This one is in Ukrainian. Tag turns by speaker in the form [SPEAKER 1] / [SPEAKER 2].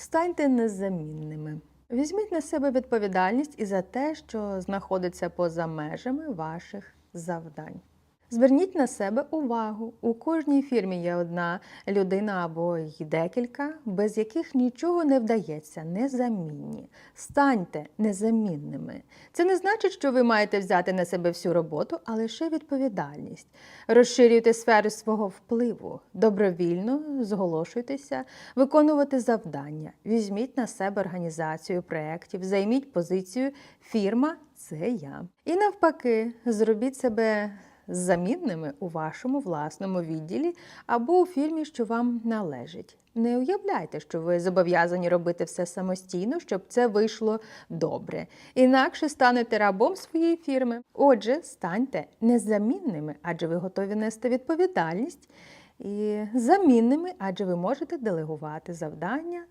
[SPEAKER 1] Станьте незамінними. Візьміть на себе відповідальність і за те, що знаходиться поза межами ваших завдань. Зверніть на себе увагу. У кожній фірмі є одна людина або й декілька, без яких нічого не вдається, незамінні. Станьте незамінними. Це не значить, що ви маєте взяти на себе всю роботу, а лише відповідальність. Розширюйте сфери свого впливу, добровільно зголошуйтеся, виконувати завдання. Візьміть на себе організацію проєктів, займіть позицію фірма це я. І навпаки, зробіть себе замінними у вашому власному відділі або у фірмі, що вам належить. Не уявляйте, що ви зобов'язані робити все самостійно, щоб це вийшло добре. Інакше станете рабом своєї фірми. Отже, станьте незамінними, адже ви готові нести відповідальність, і замінними, адже ви можете делегувати завдання